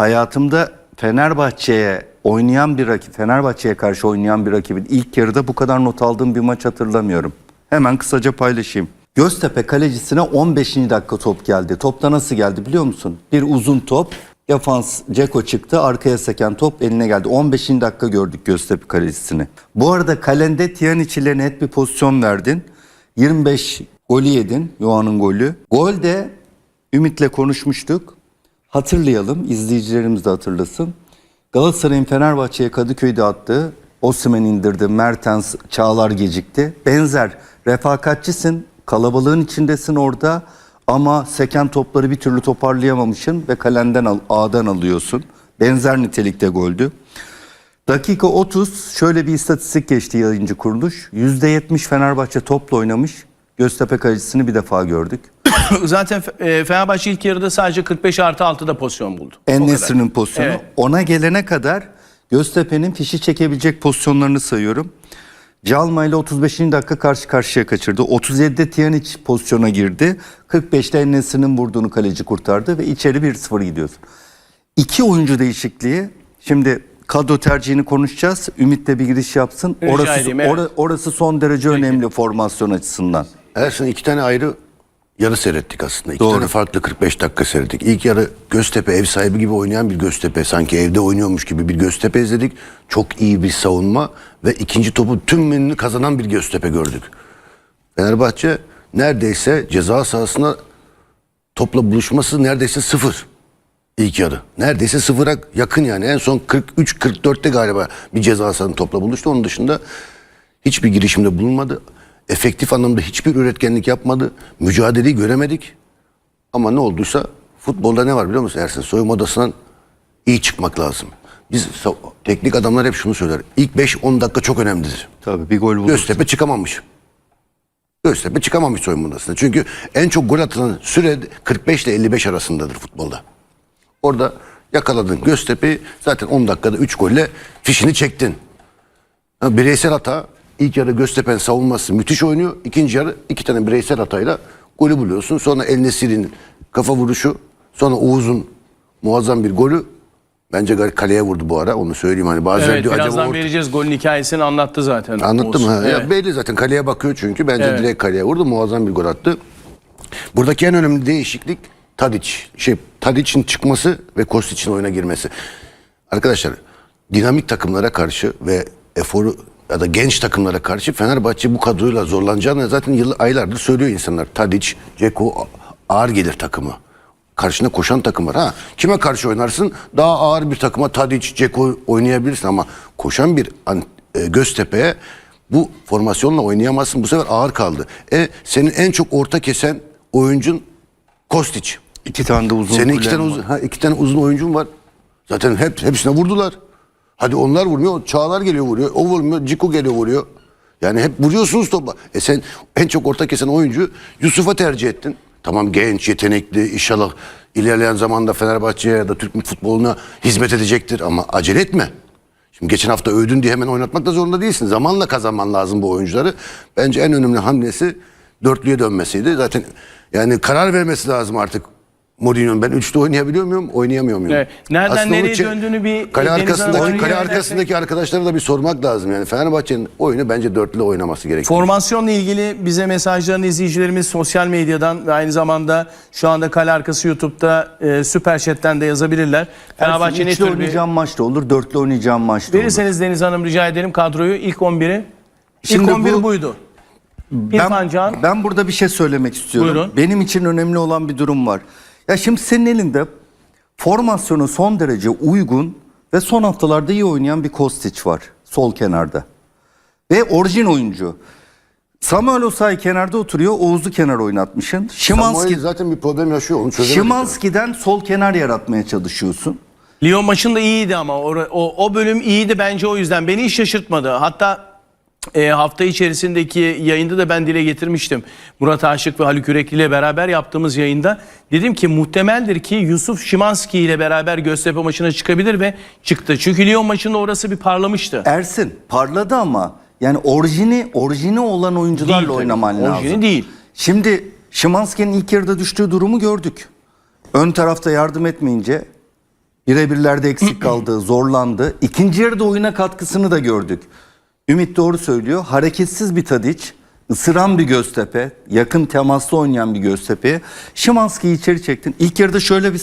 hayatımda Fenerbahçe'ye oynayan bir rakip, Fenerbahçe'ye karşı oynayan bir rakibin ilk yarıda bu kadar not aldığım bir maç hatırlamıyorum. Hemen kısaca paylaşayım. Göztepe kalecisine 15. dakika top geldi. Topta nasıl geldi biliyor musun? Bir uzun top. Defans Ceko çıktı. Arkaya seken top eline geldi. 15. dakika gördük Göztepe kalecisini. Bu arada kalende Tiyaniç ile net bir pozisyon verdin. 25 golü yedin. Yoğan'ın golü. Gol de Ümit'le konuşmuştuk. Hatırlayalım, izleyicilerimiz de hatırlasın. Galatasaray'ın Fenerbahçe'ye Kadıköy'de attığı Osimhen indirdi, Mertens, Çağlar gecikti. Benzer refakatçisin, kalabalığın içindesin orada ama seken topları bir türlü toparlayamamışsın ve kalenden al, ağdan alıyorsun. Benzer nitelikte goldü. Dakika 30 şöyle bir istatistik geçti yayıncı kuruluş. %70 Fenerbahçe topla oynamış. Göztepe kalecisini bir defa gördük. Zaten e, Fenerbahçe ilk yarıda sadece 45 artı 6'da pozisyon buldu. O kadar. En-Nesyri'nin pozisyonu. Evet. Ona gelene kadar Göztepe'nin fişi çekebilecek pozisyonlarını sayıyorum. Calma ile 35. dakika karşı karşıya kaçırdı. 37'de Tiyaniç pozisyona girdi. 45'te En-Nesyri'nin vurduğunu kaleci kurtardı ve içeri 1-0 gidiyorsun. İki oyuncu değişikliği. Şimdi kadro tercihini konuşacağız. Ümit de bir giriş yapsın. Rica Orası, edeyim, evet. ora- orası son derece önemli formasyon açısından. Ersin iki tane ayrı yarı seyrettik aslında. İki Doğru. tane farklı 45 dakika seyrettik. İlk yarı Göztepe ev sahibi gibi oynayan bir Göztepe. Sanki evde oynuyormuş gibi bir Göztepe izledik. Çok iyi bir savunma ve ikinci topu tümünü kazanan bir Göztepe gördük. Fenerbahçe neredeyse ceza sahasına topla buluşması neredeyse sıfır. İlk yarı. Neredeyse sıfıra yakın yani. En son 43-44'te galiba bir ceza sahasının topla buluştu. Onun dışında hiçbir girişimde bulunmadı. Efektif anlamda hiçbir üretkenlik yapmadı. Mücadeleyi göremedik. Ama ne olduysa futbolda ne var biliyor musun Ersin? Soyunma odasından iyi çıkmak lazım. Biz teknik adamlar hep şunu söyler. İlk 5-10 dakika çok önemlidir. Tabii bir gol bulursun. Göztepe çıkamamış. Göztepe çıkamamış soyunma odasına. Çünkü en çok gol atılan süre 45 ile 55 arasındadır futbolda. Orada yakaladın Göztepe'yi zaten 10 dakikada 3 golle fişini çektin. Bireysel hata ilk yarı Göztepe'nin savunması müthiş oynuyor. İkinci yarı iki tane bireysel hatayla golü buluyorsun. Sonra El Nesiri'nin kafa vuruşu. Sonra Oğuz'un muazzam bir golü. Bence kaleye vurdu bu ara onu söyleyeyim. Hani bazen Evet diyor birazdan acaba orta- vereceğiz golün hikayesini anlattı zaten. Anlattım ha. Evet. Ya belli zaten kaleye bakıyor çünkü. Bence Evet. direkt kaleye vurdu. Muazzam bir gol attı. Buradaki en önemli değişiklik Tadic. Şey Tadic'in çıkması ve Kostic'in oyuna girmesi. Arkadaşlar dinamik takımlara karşı ve eforu ya da genç takımlara karşı Fenerbahçe bu kadroyla zorlanacağını zaten yıl aylardır söylüyor insanlar. Tadic, Ceko ağır gelir takımı. Karşına koşan takım var. Ha, kime karşı oynarsın? Daha ağır bir takıma Tadic, Ceko oynayabilirsin ama koşan bir e, Göztepe'ye bu formasyonla oynayamazsın. Bu sefer ağır kaldı. E senin en çok orta kesen oyuncun Kostic. İki tane de uzun Senin iki tane uzun, ha, iki tane uzun oyuncun var. Zaten hep hepsine vurdular. Hadi onlar vurmuyor. Çağlar geliyor vuruyor. O vurmuyor. Ciku geliyor vuruyor. Yani hep vuruyorsunuz topa. E sen en çok orta kesen oyuncu Yusuf'a tercih ettin. Tamam genç, yetenekli, inşallah ilerleyen zamanda Fenerbahçe'ye ya da Türk futboluna hizmet edecektir ama acele etme. Şimdi geçen hafta övdün diye hemen oynatmak da zorunda değilsin. Zamanla kazanman lazım bu oyuncuları. Bence en önemli hamlesi dörtlüye dönmesiydi. Zaten yani karar vermesi lazım artık Mourinho'nun. Ben üçlü oynayabiliyor muyum? Oynayamıyor muyum? Evet. Nereden Aslında nereye döndüğünü bir kale arkasındaki kale arkasındaki arkadaşlara da bir sormak lazım. Yani Fenerbahçe'nin oyunu bence dörtlü oynaması gerekiyor. Formasyonla ilgili bize mesajlarını izleyicilerimiz sosyal medyadan ve aynı zamanda şu anda kale arkası YouTube'da e, Süper Chat'ten de yazabilirler. Fenerbahçe ne üçlü tür bir... oynayacağım maçta olur, dörtlü oynayacağım maçta olur. Verirseniz Deniz Hanım rica ederim kadroyu ilk 11'i. Şimdi İlk 11 bu- buydu. İrfan Ben, Can. ben burada bir şey söylemek istiyorum. Buyurun. Benim için önemli olan bir durum var. Ya şimdi senin elinde formasyonu son derece uygun ve son haftalarda iyi oynayan bir Kostic var sol kenarda. Ve orijin oyuncu. Samuel Osay kenarda oturuyor, Oğuz'u kenar oynatmışsın. Şimanski, Samuel zaten bir problem yaşıyor. Onu çözemedik. Şimanski'den sol kenar yaratmaya çalışıyorsun. Lyon maçında iyiydi ama o, o, o bölüm iyiydi bence o yüzden. Beni hiç şaşırtmadı. Hatta e, hafta içerisindeki yayında da ben dile getirmiştim. Murat Aşık ve Haluk Yürekli ile beraber yaptığımız yayında. Dedim ki muhtemeldir ki Yusuf Şimanski ile beraber Göztepe maçına çıkabilir ve çıktı. Çünkü Lyon maçında orası bir parlamıştı. Ersin parladı ama yani orijini orijini olan oyuncularla Değil oynaman lazım. Orijini değil. Şimdi Şimanski'nin ilk yarıda düştüğü durumu gördük. Ön tarafta yardım etmeyince Birebirlerde eksik kaldı, zorlandı. İkinci yarıda oyuna katkısını da gördük. Ümit doğru söylüyor. Hareketsiz bir Tadiç, ısıran bir Göztepe, yakın temaslı oynayan bir Göztepe. Şimanski'yi içeri çektin. İlk yarıda şöyle bir...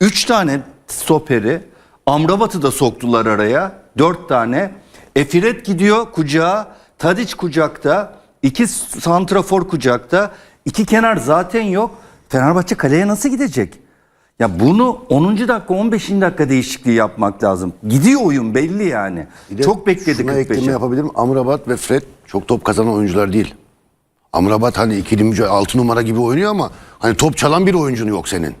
Üç tane stoperi Amrabat'ı da soktular araya. Dört tane. Efiret gidiyor kucağa. Tadiç kucakta. iki santrafor kucakta. iki kenar zaten yok. Fenerbahçe kaleye nasıl gidecek? Ya bunu 10. dakika 15. dakika değişikliği yapmak lazım. Gidiyor oyun belli yani. Bir de Çok bekledi Şuna ekleme 45'e. yapabilirim. Amrabat ve Fred çok top kazanan oyuncular değil. Amrabat hani ikili mücadele 6 numara gibi oynuyor ama hani top çalan bir oyuncun yok senin.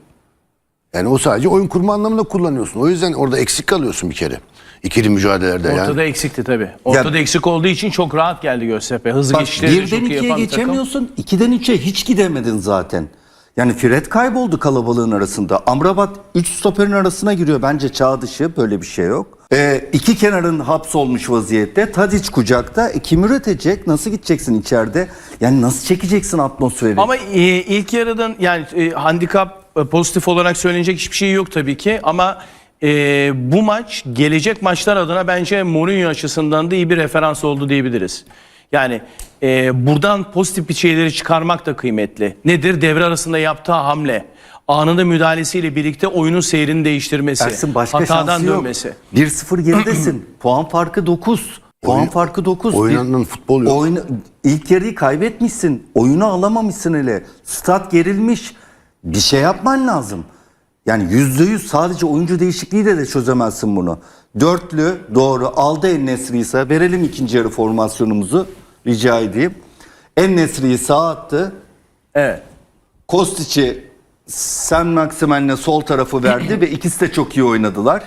Yani o sadece oyun kurma anlamında kullanıyorsun. O yüzden orada eksik kalıyorsun bir kere. İkili mücadelelerde yani. Ortada eksikti tabii. Ortada eksik olduğu için çok rahat geldi Göztepe. Hızlı Bak geçişleri de birden çok iyi ikiye yapan bir takım. geçemiyorsun. ikiden üçe hiç gidemedin zaten. Yani Fred kayboldu kalabalığın arasında. Amrabat 3 stoperin arasına giriyor. Bence çağ dışı böyle bir şey yok. Ee, iki kenarın hapsolmuş vaziyette. Tadiç kucakta. E, kim üretecek? Nasıl gideceksin içeride? Yani nasıl çekeceksin atmosferi? Ama e, ilk yarıdan yani e, handikap e, pozitif olarak söylenecek hiçbir şey yok tabii ki ama e, bu maç gelecek maçlar adına bence Mourinho açısından da iyi bir referans oldu diyebiliriz. Yani e, buradan pozitif bir şeyleri çıkarmak da kıymetli. Nedir? Devre arasında yaptığı hamle. Anında müdahalesiyle birlikte oyunun seyrini değiştirmesi. Ersin başka hatadan şansı yok. dönmesi. 1-0 geridesin. Puan farkı 9. Puan Oyun- farkı 9. oynanan futbol yok. Oyna, ilk yarıyı kaybetmişsin. Oyunu alamamışsın hele. Stat gerilmiş. Bir şey yapman lazım. Yani yüzde yüz sadece oyuncu değişikliğiyle de çözemezsin bunu. Dörtlü doğru aldı En Nesri ise verelim ikinci yarı formasyonumuzu rica edeyim. En Nesri'yi sağa attı. Evet. Kostic'i Sen Maximen'le sol tarafı verdi ve ikisi de çok iyi oynadılar.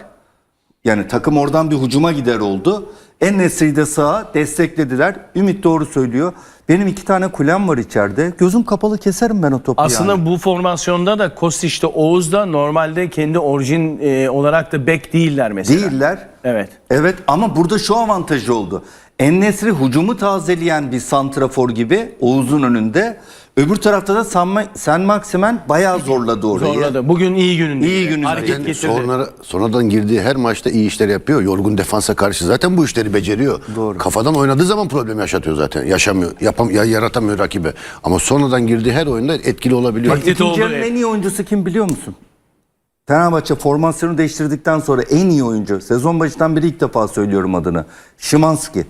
Yani takım oradan bir hücuma gider oldu. En Nesri'yi de sağa desteklediler. Ümit doğru söylüyor. Benim iki tane kulem var içeride. Gözüm kapalı keserim ben o topu Aslında yani. bu formasyonda da Kostiç'te Oğuz da normalde kendi orijin e, olarak da bek değiller mesela. Değiller. Evet. Evet ama burada şu avantajı oldu. En-Nesri hücumu tazeleyen bir santrafor gibi Oğuz'un önünde. Öbür tarafta da San, Sen Maximen bayağı zorladı orayı. Zorladı. Bugün iyi gününde. İyi gününde. Hareket Yani getirdi. sonra, sonradan girdiği her maçta iyi işler yapıyor. Yorgun defansa karşı zaten bu işleri beceriyor. Doğru. Kafadan oynadığı zaman problem yaşatıyor zaten. Yaşamıyor, yapam, ya yaratamıyor rakibe. Ama sonradan girdiği her oyunda etkili olabiliyor. Hep. en iyi oyuncusu kim biliyor musun? Fenerbahçe formasyonu değiştirdikten sonra en iyi oyuncu. Sezon başından beri ilk defa söylüyorum adını. Şimanski.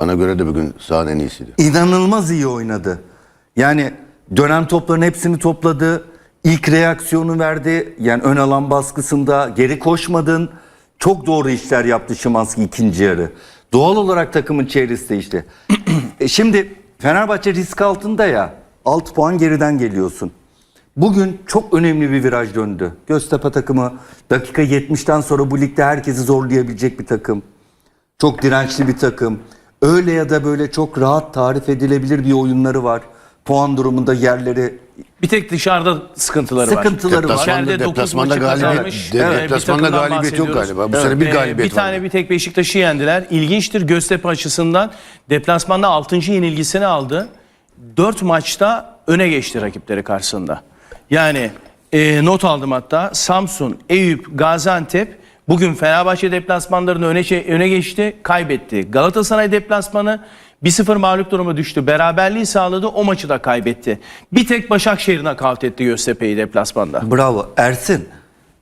Bana göre de bugün sahanın en iyisiydi. İnanılmaz iyi oynadı. Yani dönen topların hepsini topladı. İlk reaksiyonu verdi. Yani ön alan baskısında geri koşmadın. Çok doğru işler yaptı Şimanski ikinci yarı. Doğal olarak takımın çevresi değişti. E şimdi Fenerbahçe risk altında ya. 6 puan geriden geliyorsun. Bugün çok önemli bir viraj döndü. Göztepe takımı dakika 70'ten sonra bu ligde herkesi zorlayabilecek bir takım. Çok dirençli bir takım. Öyle ya da böyle çok rahat tarif edilebilir bir oyunları var. Puan durumunda yerleri Bir tek dışarıda sıkıntıları var. Sıkıntıları var. Deplasmanda, İçeride dokuz deplasmanda maçı galibiyet, kazanmış. de- Evet, bir deplasmanda takımdan galibiyet yok bahsediyoruz. galiba. Bu sene bir Ee, galibiyet Bir tane vardı. bir tek Beşiktaş'ı yendiler. İlginçtir Göztepe açısından deplasmanda 6. yenilgisini aldı. 4 maçta öne geçti rakipleri karşısında. Yani e, not aldım hatta Samsun, Eyüp, Gaziantep bugün Fenerbahçe deplasmanlarını öne, çe- öne geçti, kaybetti. Galatasaray deplasmanı 1-0 mağlup duruma düştü. Beraberliği sağladı, o maçı da kaybetti. Bir tek Başakşehir'e nakavt etti Göztepe'yi deplasmanda. Bravo. Ersin.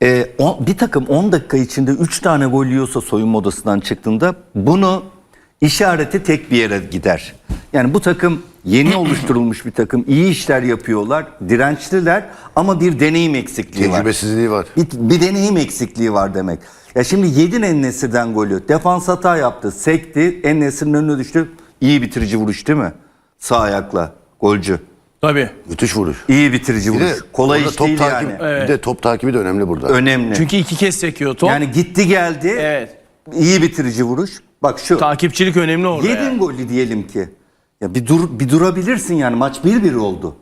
e, on- bir takım 10 dakika içinde 3 tane gol yiyorsa soyunma odasından çıktığında bunu işareti tek bir yere gider. Yani bu takım yeni oluşturulmuş bir takım. iyi işler yapıyorlar. Dirençliler ama bir deneyim eksikliği var. Tecrübesizliği var. Bir, bir deneyim eksikliği var demek. Ya şimdi yedin En-Nesyri'den golü. Defans hata yaptı. Sekti. En-Nesyri'nin önüne düştü. İyi bitirici vuruş değil mi? Sağ ayakla. Golcü. Tabii. Müthiş vuruş. İyi bitirici Bir de vuruş. Kolay iş top değil takip, yani. Bir de top takibi de önemli burada. Önemli. Çünkü iki kez sekiyor top. Yani gitti geldi. Evet. İyi bitirici vuruş. Bak şu. Takipçilik önemli orada. Yedin yani. golü diyelim ki. Ya bir dur bir durabilirsin yani maç 1-1 oldu.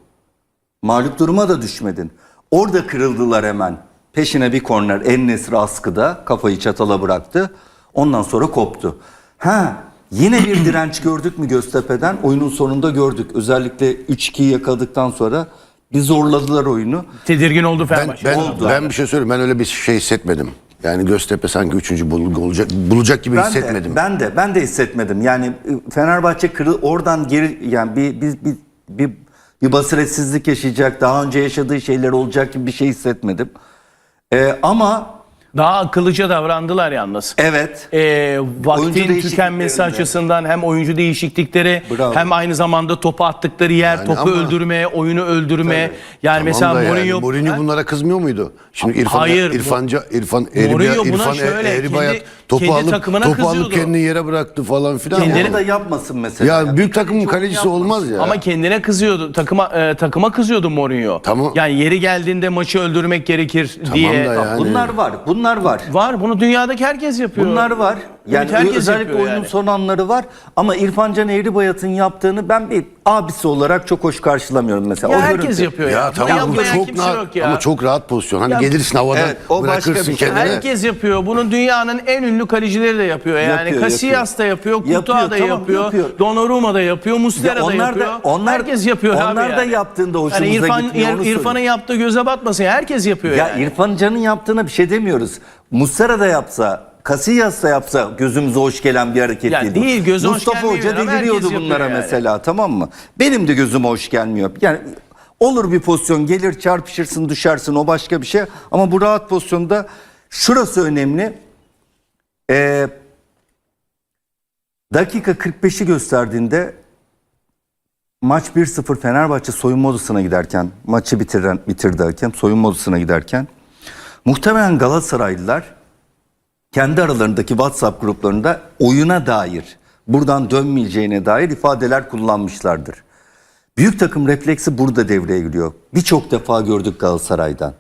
Mağlup duruma da düşmedin. Orada kırıldılar hemen. Peşine bir korner En-Nesyri askıda kafayı çatala bıraktı. Ondan sonra koptu. Ha yine bir direnç gördük mü Göztepe'den? Oyunun sonunda gördük. Özellikle 3-2'yi yakaladıktan sonra Bir zorladılar oyunu. Tedirgin oldu Ben, Fenerbahçe. ben, Oldu. ben bir şey söyleyeyim. Ben öyle bir şey hissetmedim. Yani Göztepe sanki üçüncü bulgu olacak, bulacak gibi Ben hissetmedim. de, ben de ben de hissetmedim. Yani e, Fenerbahçe kırı oradan geri yani bir bir bir bir, bir basiretsizlik yaşayacak, daha önce yaşadığı şeyler olacak gibi bir şey hissetmedim. Ee, ama Daha akıllıca davrandılar yalnız. evet Ee, Oyuncu vaktin tükenmesi açısından hem oyuncu değişiklikleri Bravo. hem aynı zamanda topu attıkları yer, Yani topu ama- öldürme, oyunu öldürme. Yani Tamam mesela da yani Mourinho, Ha? bunlara kızmıyor muydu? Şimdi İrfan Hayır, bu- İrfanca İrfan Eriba, Mourinho buna İrfan şöyle, Eribayat kendi- topu kendi alıp takımına topu alıp kızıyordu. kendini yere bıraktı falan filan. Kendini- onu da yapmasın mesela. ya büyük takımın kalecisi olmaz ya. Ama kendine kızıyordu. Takıma e, takıma kızıyordu Mourinho. Tamam. Yani yeri geldiğinde maçı öldürmek gerekir Tamam diye. da yani. Bunlar var. Bunlar var. Var. Bunu dünyadaki herkes yapıyor. Bunlar var. Yani herkes özellikle yapıyor oyunun yani. son anları var. Ama İrfan Can Eğribayat'ın yaptığını ben bir abisi olarak çok hoş karşılamıyorum mesela. Ya O herkes görüntü. yapıyor ya ya. Tamam bu yapmayan çok rahat ya. ama çok rahat pozisyon. Hani Ya- gelirsin havadan Evet, o başka bırakırsın bir şey. kendini. Herkes yapıyor. Bunu dünyanın en ünlü kalecileri de yapıyor. Yani Yapıyor, Casillas da yapıyor, Yapıyor, Courtois da tamam, yapıyor, yapıyor. Donnarumma da yapıyor, Muslera Ya da onlar yapıyor. da- onlar- herkes yapıyor abi onlar da yani. yaptığında hoşumuza yani İrfan, gitmiyor, İrfan'ın yaptığı göze batmasın. Herkes yapıyor Ya yani. İrfan Can'ın yaptığına bir şey demiyoruz. Muslera da yapsa, Casillas da yapsa gözümüze hoş gelen bir hareket Ya değil. değil, hoş Mustafa gelmiyor Hoca deliriyordu bunlara yani. mesela tamam mı? Benim de gözüme hoş gelmiyor. Yani olur bir pozisyon gelir çarpışırsın düşersin o başka bir şey. Ama bu rahat pozisyonda şurası önemli. Ee, dakika 45'i gösterdiğinde maç 1-0 Fenerbahçe soyunma odasına giderken maçı bitiren bitirdi hakem soyunma odasına giderken muhtemelen Galatasaraylılar kendi aralarındaki WhatsApp gruplarında oyuna dair buradan dönmeyeceğine dair ifadeler kullanmışlardır. Büyük takım refleksi burada devreye giriyor. Birçok defa gördük Galatasaray'dan.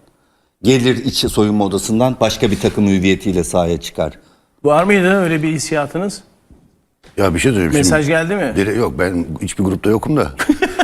Gelir içi soyunma odasından başka bir takım hüviyetiyle sahaya çıkar. Var mıydı öyle bir hissiyatınız? Ya bir şey söyleyeyim. Mesaj şimdi. geldi mi? Dire- yok ben hiçbir grupta yokum da.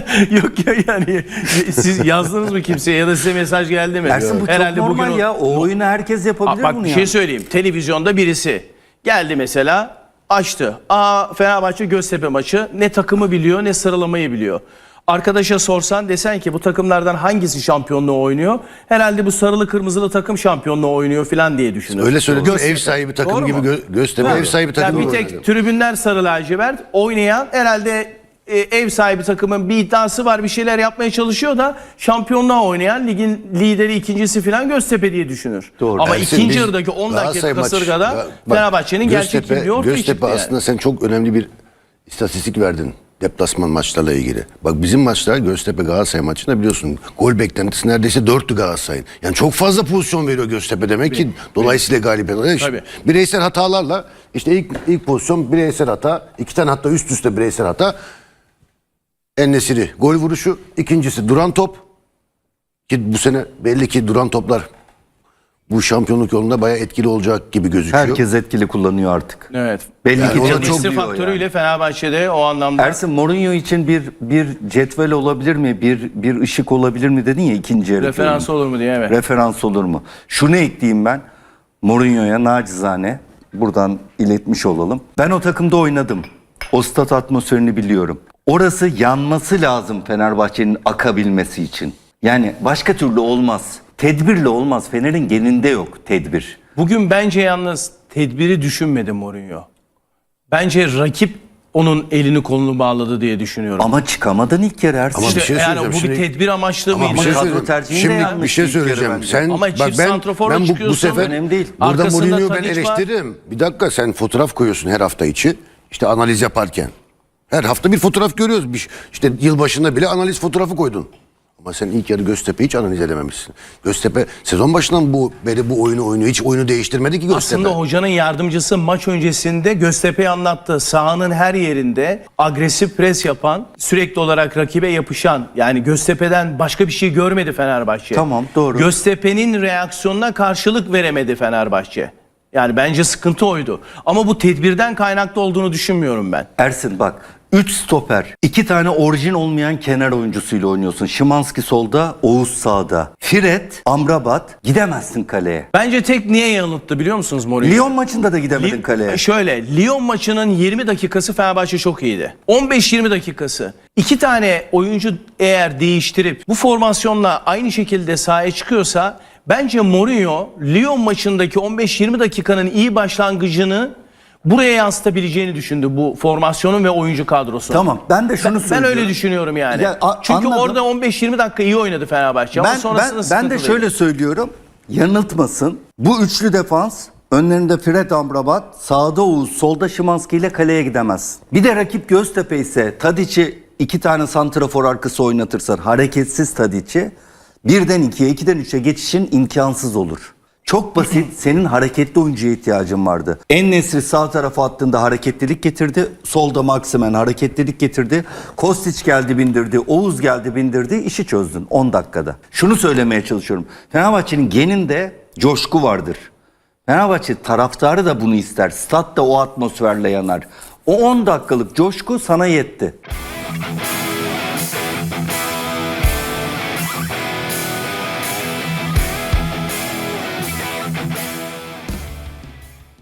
Yok ya yani siz yazdınız mı kimseye ya da size mesaj geldi mi? Ersin bu Herhalde çok normal bugün o- ya. O oyunu herkes yapabilir Bak bunu bir ya. şey söyleyeyim. Televizyonda birisi geldi mesela açtı. Aa Fenerbahçe Göztepe maçı ne takımı biliyor ne sıralamayı biliyor. Arkadaşa sorsan desen ki bu takımlardan hangisi şampiyonluğu oynuyor? Herhalde bu sarılı kırmızılı takım şampiyonluğu oynuyor falan diye düşünür. Öyle söyledim. Ev sahibi takım Doğru gibi mu? gö- Göztepe ev sahibi takım Yani bir gibi tek oynadı. tribünler sarı lacivert oynayan herhalde e, ev sahibi takımın bir iddiası var bir şeyler yapmaya çalışıyor da şampiyonluğa oynayan ligin lideri ikincisi falan Göztepe diye düşünür. Doğru. Ama Ersin, ikinci biz yarıdaki 10 dakika maçı- kasırgada bak, Fenerbahçe'nin gerçek Göztepe- kimliği ortaya Göztepe çıktı yani. aslında sen çok önemli bir istatistik verdin. Deplasman maçlarla ilgili. Bak bizim maçlar Göztepe Galatasaray maçında biliyorsun gol beklentisi neredeyse dörttü Galatasaray'ın. Yani çok fazla pozisyon veriyor Göztepe demek ki dolayısıyla galibiyet alıyor. İşte Tabii. Bireysel hatalarla işte ilk ilk pozisyon bireysel hata, iki tane hatta üst üste bireysel hata. Ennesiri gol vuruşu, ikincisi duran top. Ki bu sene belli ki duran toplar bu şampiyonluk yolunda bayağı etkili olacak gibi gözüküyor. Herkes etkili kullanıyor artık. Evet. Belli Yani ki canı çok faktörüyle yani. Fenerbahçe'de o anlamda Ersin Mourinho için bir bir cetvel olabilir mi? Bir bir ışık olabilir mi dedin ya ikinci yarı. referans olur mu diye evet. Referans olur mu? Şunu ekleyeyim ben. Mourinho'ya nacizane buradan iletmiş olalım. Ben o takımda oynadım. O stat atmosferini biliyorum. Orası yanması lazım Fenerbahçe'nin akabilmesi için. Yani başka türlü olmaz. Tedbirle olmaz. Fener'in geninde yok tedbir. Bugün bence yalnız tedbiri düşünmedi Mourinho. Bence rakip onun elini kolunu bağladı diye düşünüyorum. Ama çıkamadın ilk kere Ersin. Ama İşte bir şey yani söyleyeceğim. bu bir Şimdi- tedbir amaçlı Ama mıydı? bir şey kadro tercihini de Şimdi bir yanlış şey söyleyeceğim. bence. Sen Ama bak çift ben ben bu, bu çıkıyorsun. sefer Önemli değil. burada Arkasında Mourinho'yu ben Tadic var. eleştiririm. Bir dakika sen fotoğraf koyuyorsun her hafta içi. İşte analiz yaparken. Her hafta bir fotoğraf görüyoruz. Bir- İşte yılbaşında bile analiz fotoğrafı koydun. Ama sen ilk yarı Göztepe hiç analiz edememişsin. Göztepe sezon başından bu beri bu oyunu oynuyor. Hiç oyunu değiştirmedi ki Göztepe. Aslında hocanın yardımcısı maç öncesinde Göztepe'yi anlattı. Sahanın her yerinde agresif pres yapan, sürekli olarak rakibe yapışan yani Göztepe'den başka bir şey görmedi Fenerbahçe. Tamam, doğru. Göztepe'nin reaksiyonuna karşılık veremedi Fenerbahçe. Yani bence sıkıntı oydu. Ama bu tedbirden kaynaklı olduğunu düşünmüyorum ben. Ersin bak 3 stoper, 2 tane orijin olmayan kenar oyuncusuyla oynuyorsun. Şimanski solda, Oğuz sağda. Fred, Amrabat gidemezsin kaleye. Bence tek niye yanılttı biliyor musunuz Mourinho? Lyon maçında da gidemedin Li- kaleye. Şöyle Lyon maçının 20 dakikası Fenerbahçe çok iyiydi. 15-20 dakikası. İki tane oyuncu eğer değiştirip bu formasyonla aynı şekilde sahaya çıkıyorsa bence Mourinho Lyon maçındaki 15-20 dakikanın iyi başlangıcını buraya yansıtabileceğini düşündü bu formasyonun ve oyuncu kadrosu. Tamam ben de şunu Ben, ben söylüyorum. öyle düşünüyorum yani. Ya, a- Çünkü anladım. orada 15-20 dakika iyi oynadı Fenerbahçe ama Ben, sonrasında ben, ben de şöyle söylüyorum. Yanıltmasın. Bu üçlü defans önlerinde Fred Amrabat, sağda Oğuz, solda Şimanski ile kaleye gidemez. Bir de rakip Göztepe ise Tadiç'i iki tane santrafor arkası oynatırsan hareketsiz Tadiç'i birden ikiye, ikiden üçe geçişin imkansız olur. Çok basit. Senin hareketli oyuncuya ihtiyacın vardı. En Nesri sağ tarafa attığında hareketlilik getirdi. Solda Maximen hareketlilik getirdi. Kostić geldi bindirdi. Oğuz geldi bindirdi. İşi çözdün 10 dakikada. Şunu söylemeye çalışıyorum. Fenerbahçe'nin geninde coşku vardır. Fenerbahçe taraftarı da bunu ister. Stat da o atmosferle yanar. O 10 dakikalık coşku sana yetti.